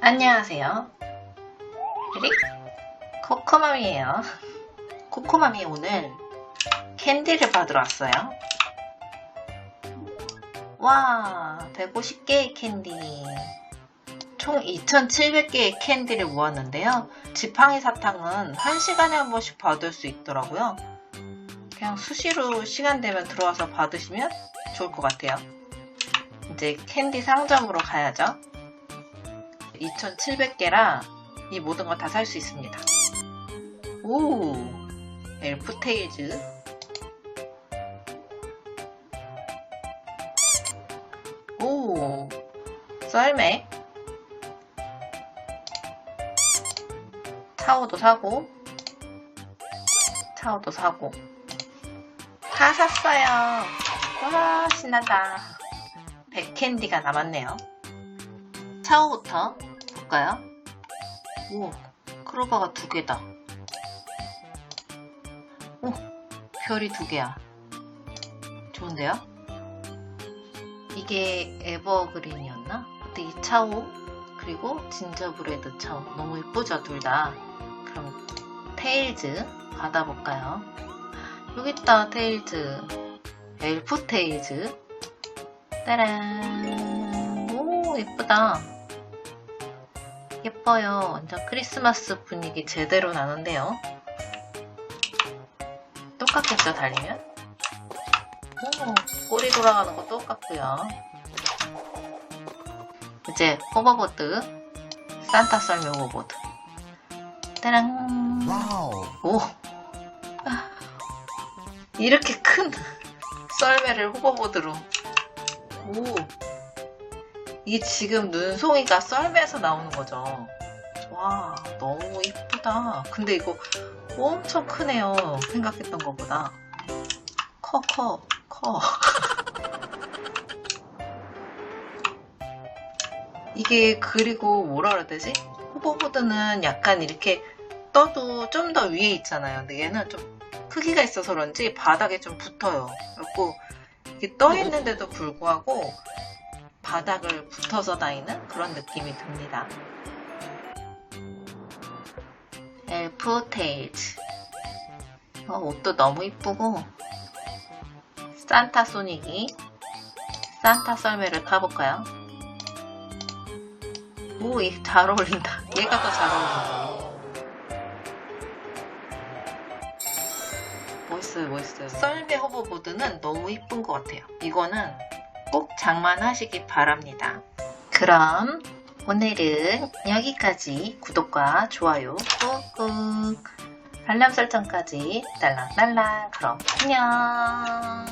안녕하세요. 리리 코코맘이에요. 코코맘이 오늘 캔디를 받으러 왔어요. 와, 150개의 캔디. 총 2,700개의 캔디를 모았는데요. 지팡이 사탕은 1시간에 한 번씩 받을 수 있더라고요. 그냥 수시로 시간 되면 들어와서 받으시면 좋을 것 같아요. 이제 캔디 상점으로 가야죠. 2,700개라 이 모든 걸다살 수 있습니다. 오, 엘프 테이즈. 오, 썰매. 차오도 사고, 차오도 사고. 다 샀어요. 와, 신난다. 100캔디가 남았네요. 차오부터 볼까요? 오, 크로바가 두 개다. 오, 별이 두 개야. 좋은데요? 이게 에버그린이었나? 근데 이 차오, 그리고 진저브레드 차오. 너무 이쁘죠, 둘 다? 그럼 테일즈 받아볼까요? 여기 있다, 테일즈. 엘프 테일즈. 따란. 오, 예쁘다. 예뻐요. 완전 크리스마스 분위기 제대로 나는데요. 똑같겠죠, 달리면? 오, 꼬리 돌아가는 거 똑같고요. 이제 호버보드. 산타 썰매 호버보드. 따랑. 와우. 오. 아, 이렇게 큰 썰매를 호버보드로. 오. 이게 지금 눈송이가 썰매에서 나오는 거죠. 와, 너무 이쁘다. 근데 이거 엄청 크네요. 생각했던 것보다. 커, 커, 커. 이게 그리고 뭐라 그래야 되지? 호버보드는 약간 이렇게 떠도 좀 더 위에 있잖아요. 근데 얘는 좀 크기가 있어서 그런지 바닥에 좀 붙어요. 그래갖고 이게 떠 있는데도 불구하고 바닥을 붙어서 다니는 그런 느낌이 듭니다. 엘프 테일즈. 어, 옷도 너무 이쁘고 산타 소닉이 산타 썰매를 타볼까요? 오, 얘잘 어울린다. 얘가 더 잘 어울린다. 멋있어요, 멋있어요. 썰매 호버보드는 너무 이쁜 것 같아요. 이거는 꼭 장만하시기 바랍니다. 그럼 오늘은 여기까지 구독과 좋아요 꾹꾹 알람 설정까지 딸랑딸랑 그럼 안녕